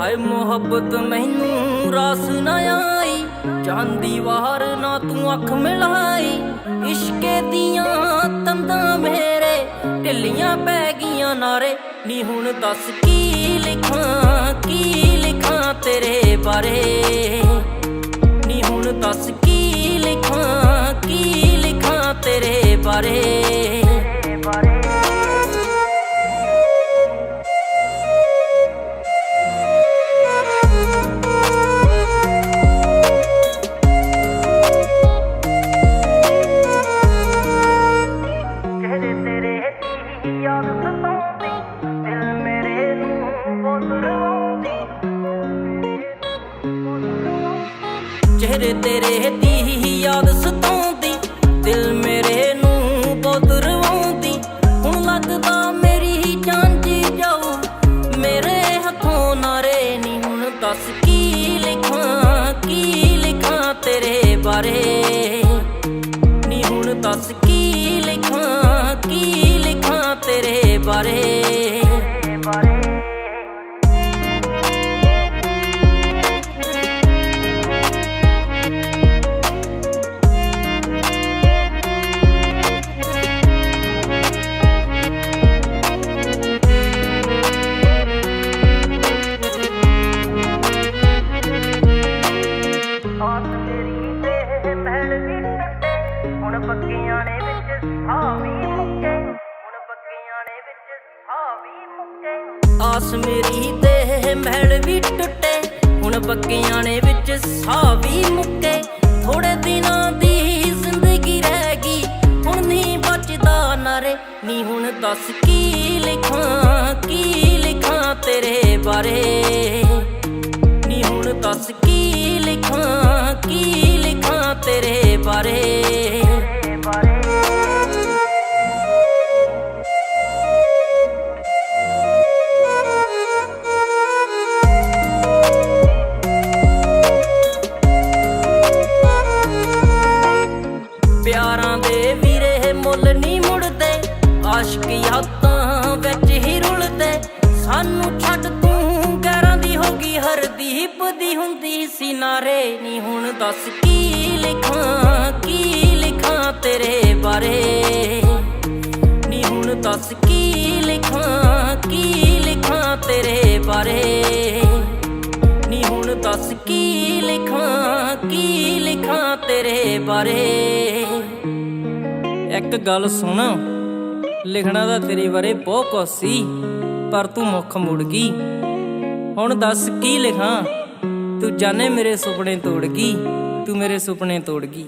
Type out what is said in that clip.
ਹਾਏ ਮੁਹੱਬਤ ਮੈਨੂੰ ਰਾਸ ਨਾ ਆਈ। ਚਾਂਦੀ ਵਾਰ ਨਾ ਤੂੰ ਅੱਖ ਮਿਲਾਈ। ਇਸ਼ਕੇ ਦੀਆਂ ਤੰਦਾਂ ਮੇਰੇ, ਢਿੱਲੀਆਂ ਪੈ ਗਈਆਂ ਨਾਰੇ। ਨੀ ਹੁਣ ਦੱਸ ਕੀ ਲਿਖਾਂ ਕੀ ਲਿਖਾਂ ਤੇਰੇ ਬਾਰੇ? ਨੀ ਹੁਣ ਦੱਸ ਕੀ ਲਿਖਾਂ ਕੀ ਲਿਖਾਂ ਤੇਰੇ ਬਾਰੇ? ਯਾਦ ਸਤਾਉਂਦੀ, ਦਿਲ ਮੇਰੇ ਨੂੰ ਬਹੁਤ ਚਿਹਰੇ ਤੇਰੇ ਦੀ ਯਾਦ ਸਤਾਉਂਦੀ, ਦਿਲ ਮੇਰੇ ਨੂੰ ਬਹੁਤ ਹੁਣ ਲੱਗਦਾ ਮੇਰੀ ਹੀ ਜਾਨ ਜੀ ਜਾਊ, ਮੇਰੇ ਹੱਥੋਂ ਨਾਰੇ ਨਹੀਂ ਹੁਣ ਦੱਸ ਕੀ ਲਿਖਾਂ ਕੀ ਲਿਖਾਂ ਤੇਰੇ ਬਾਰੇ। ਨੀ ਹੁਣ ਦੱਸ ਬਾਰੇ ਹੁਣ ਬੱਗੀਆਂ ਨੇ ਵਿੱਚ ਸਾਹ ਆਸ ਮੇਰੀ ਤੇ ਮਹਿਲ ਵੀ ਟੁੱਟੇ। ਹੁਣ ਬੱਗੀਆਂ ਨੇ ਵਿੱਚ ਸਾਹ ਵੀ ਮੁੱਕੇ। ਥੋੜੇ ਦਿਨਾਂ ਦੀ ਜ਼ਿੰਦਗੀ ਰਹਿ ਗਈ। ਹੁਣ ਨਹੀਂ ਬਚਦਾ ਨਾਰੇ। ਨੀ ਹੁਣ ਦੱਸ ਕੀ ਲਿਖਾਂ ਕੀ ਲਿਖਾਂ ਤੇਰੇ ਬਾਰੇ। ਆਸ਼ਕ ਵਿੱਚ ਹੀ ਰੁਲਦੇ। ਸਾਨੂੰ ਛੱਡ ਤੂੰ ਗੈਰਾਂ ਦੀ ਹੋ ਗਈ ਹਰਦੀਪ ਦੀ ਹੁੰਦੀ ਸੀ ਨਾਰੇ। ਨਹੀਂ ਹੁਣ ਦੱਸ ਕੀ ਲਿਖਾਂ ਕੀ ਲਿਖਾਂ ਤੇਰੇ ਬਾਰੇ? ਨਹੀਂ ਹੁਣ ਦੱਸ ਕੀ ਲਿਖਾਂ ਕੀ ਲਿਖਾਂ ਤੇਰੇ ਬਾਰੇ? ਨੀ ਹੁਣ ਦੱਸ ਕੀ ਲਿਖਾਂ ਕੀ ਲਿਖਾਂ ਤੇਰੇ ਬਾਰੇ? ਇੱਕ ਗੱਲ ਸੁਣ। ਲਿਖਣਾ ਤਾਂ ਤੇਰੇ ਬਾਰੇ ਬਹੁਤ ਕੁਛ ਸੀ, ਪਰ ਤੂੰ ਮੁੱਖ ਮੁੜ ਗਈ। ਹੁਣ ਦੱਸ ਕੀ ਲਿਖਾਂ? ਤੂੰ ਜਾਣੇ ਮੇਰੇ ਸੁਪਨੇ ਤੋੜ ਗਈ, ਤੂੰ ਮੇਰੇ ਸੁਪਨੇ ਤੋੜ ਗਈ।